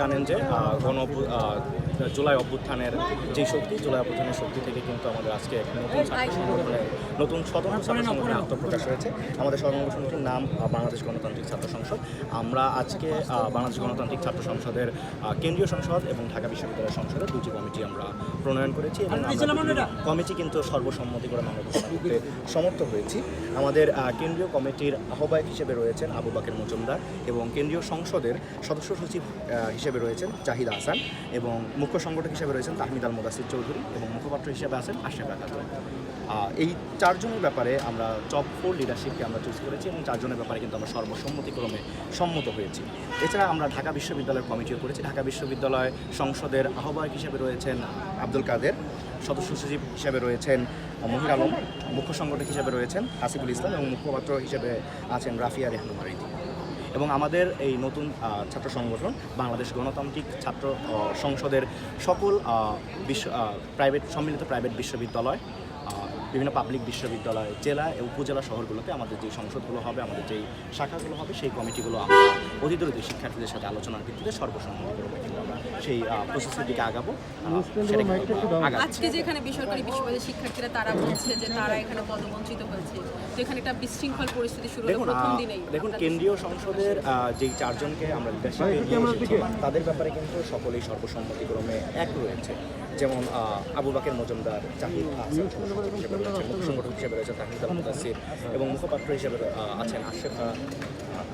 জানেন যে গণ অভ্যু- জুলাই অভ্যুত্থানের যে শক্তি জুলাই অভ্যুত্থানের শক্তি থেকে কিন্তু আমাদের আজকে এক নতুন ছাত্র সংগঠনের নতুন স্বতন্ত্র ছাত্র সংগঠনের আত্মপ্রকাশ হয়েছে। আমাদের সংগঠনটির নাম বাংলাদেশ গণতান্ত্রিক ছাত্র সংসদ। আমরা আজকে বাংলাদেশ গণতান্ত্রিক ছাত্র সংসদের কেন্দ্রীয় সংসদ এবং ঢাকা বিশ্ববিদ্যালয় সংসদের দুটি কমিটি আমরা প্রণয়ন করেছি এবং কমিটি কিন্তু সর্বসম্মতি করে আমরা ঘোষণা করতে সমর্থ হয়েছি। আমাদের কেন্দ্রীয় কমিটির আহ্বায়ক হিসেবে রয়েছেন আবু বাকের মজুমদার এবং কেন্দ্রীয় সংসদের সদস্য সচিব আহ, হিসেবে রয়েছেন জাহিদ আহসান এবং মুখ্য সংগঠক হিসেবে রয়েছেন তাহমিদ আল মোদাসির চৌধুরী এবং মুখপাত্র হিসেবে আছেন খাতুন আহ, এই চারজনের ব্যাপারে আমরা টপ ফোর লিডারশিপকে আমরা চুজ করেছি এবং চারজনের ব্যাপারে কিন্তু আমরা সর্বসম্মতিক্রমে সম্মত হয়েছি। এছাড়া আমরা ঢাকা বিশ্ববিদ্যালয়ের কমিটিও করেছি। ঢাকা বিশ্ববিদ্যালয় সংসদের আহ্বায়ক হিসেবে রয়েছেন আব্দুল কাদের সদস্য সচিব হিসেবে রয়েছেন মহির আলম মুখ্য সংগঠক হিসেবে রয়েছেন হাসিবুল ইসলাম এবং মুখপাত্র হিসেবে আছেন রাফিয়া রেহনু মারিদি এবং আমাদের এই নতুন ছাত্র সংগঠন বাংলাদেশ গণতান্ত্রিক ছাত্র সংসদের সকল বিশ্ব প্রাইভেট, সম্মিলিত প্রাইভেট বিশ্ববিদ্যালয় বিভিন্ন পাবলিক বিশ্ববিদ্যালয় জেলা উপজেলা শহরগুলোতে আমাদের যে সংসদগুলো হবে, আমাদের যেই শাখাগুলো হবে, সেই কমিটিগুলো আমরা অধিদরিত শিক্ষার্থীদের সাথে আলোচনার ভিত্তিতে সর্বসম্মত আমরা সেই প্রসেসের দিকে আগাবো। আজকে যে এখানে বেসরকারি বিশ্ববিদ্যালয়ের শিক্ষার্থীরা তারা বলছে যে তারা এখানে পদবঞ্চিত হয়েছে। যেখানে একটা বিশৃঙ্খল পরিস্থিতি শুরু হলো দেখুন প্রথম দিনেই। দেখুন কেন্দ্রীয় সংসদের যেই চারজনকে আমরা লিডারশিপে তাদের ব্যাপারে কিন্তু সকলেই সর্বসম্মতিক্রমে এক রয়েছে। যেমন আবু বাকের মজুমদার আহসান হিসেবে মুখ্য সংগঠক হিসেবে রয়েছেন তাহিদ আল মুদাসির এবং মুখপাত্র হিসেবে আছেন আশেফা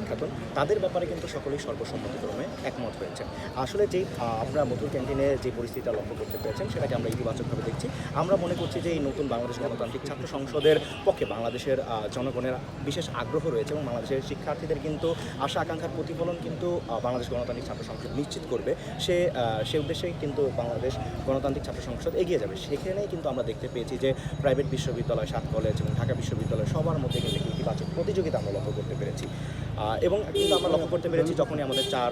খাতুন। তাদের ব্যাপারে কিন্তু সকলেই সর্বসম্মতিক্রমে একমত হয়েছে। আসলে যেই আমরা মধুর ক্যান্টিনে যে পরিস্থিতিটা লক্ষ্য করতে পেরেছেন, সেটাকে আমরা ইতিবাচকভাবে দেখছি। আমরা মনে করছি যে, এই নতুন বাংলাদেশ গণতান্ত্রিক ছাত্র সংসদের পক্ষে বাংলাদেশের জনগণের বিশেষ আগ্রহ রয়েছে এবং বাংলাদেশের শিক্ষার্থীদের কিন্তু আশা, আকাঙ্ক্ষার প্রতিফলন কিন্তু বাংলাদেশ গণতান্ত্রিক ছাত্র সংসদ নিশ্চিত করবে। সে সে উদ্দেশ্যে কিন্তু বাংলাদেশ গণতান্ত্রিক ছাত্র সংসদ এগিয়ে যাবে। সেখানেই কিন্তু আমরা দেখতে পেয়েছি যে প্রাইভেট বিশ্ববিদ্যালয়, সাত কলেজ এবং ঢাকা বিশ্ববিদ্যালয় সবার মধ্যে কিন্তু একটি ইতিবাচক প্রতিযোগিতা আমরা লক্ষ্য করতে পেরেছি। এবং কিন্তু আমরা লক্ষ্য করতে পেরেছি যখনই আমাদের চার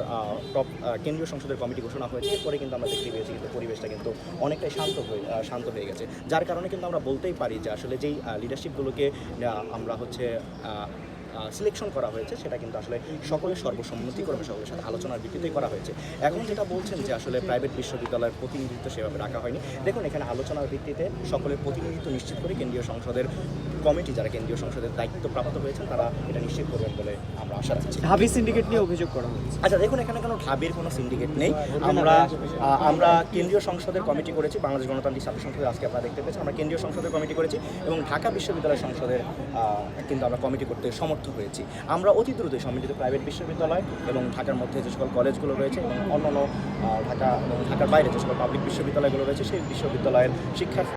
টপ কেন্দ্রীয় সংসদের কমিটি ঘোষণা হয়েছে, এরপরে কিন্তু আমরা দেখতে পেয়েছি কিন্তু পরিবেশটা কিন্তু অনেকটাই শান্ত হয়ে শান্ত হয়ে গেছে। যার কারণে কিন্তু আমরা বলতেই পারি যে আসলে যেই লিডারশিপগুলোকে আমরা হচ্ছে সিলেকশন করা হয়েছে সেটা কিন্তু আসলে সকলের সর্বসম্মতিক্রমে সকলের সাথে আলোচনার ভিত্তিতেই করা হয়েছে। এখন যেটা বলছেন যে আসলে প্রাইভেট বিশ্ববিদ্যালয়ের প্রতিনিধিত্ব সেভাবে রাখা হয়নি। দেখুন এখানে আলোচনার ভিত্তিতে সকলের প্রতিনিধিত্ব নিশ্চিত করে কেন্দ্রীয় সংসদের কমিটি যারা কেন্দ্রীয় সংসদের দায়িত্ব প্রাপ্ত হয়েছেন তারা এটা নিশ্চিত করবেন বলে আমরা আশা রাখছি। ঢাবি সিন্ডিকেট নিয়ে অভিযোগ করা হয়েছে। আচ্ছা দেখুন এখানে কোনো ঢাবির কোনো সিন্ডিকেট নেই। আমরা আমরা কেন্দ্রীয় সংসদের কমিটি করেছি বাংলাদেশ গণতান্ত্রিক ছাত্র সংসদের আজকে আপনারা দেখতে পেয়েছেন আমরা কেন্দ্রীয় সংসদের কমিটি করেছি এবং ঢাকা বিশ্ববিদ্যালয় সংসদের কিন্তু আমরা কমিটি করতে সমর্থ হয়েছি। আমরা অতি দ্রুত সম্মিলিত প্রাইভেট বিশ্ববিদ্যালয় এবং ঢাকার মধ্যে যে সকল কলেজগুলো রয়েছে এবং অন্যান্য ঢাকা এবং ঢাকার বাইরে যে সকল পাবলিক বিশ্ববিদ্যালয়গুলো রয়েছে, সেই বিশ্ববিদ্যালয়ের শিক্ষার্থী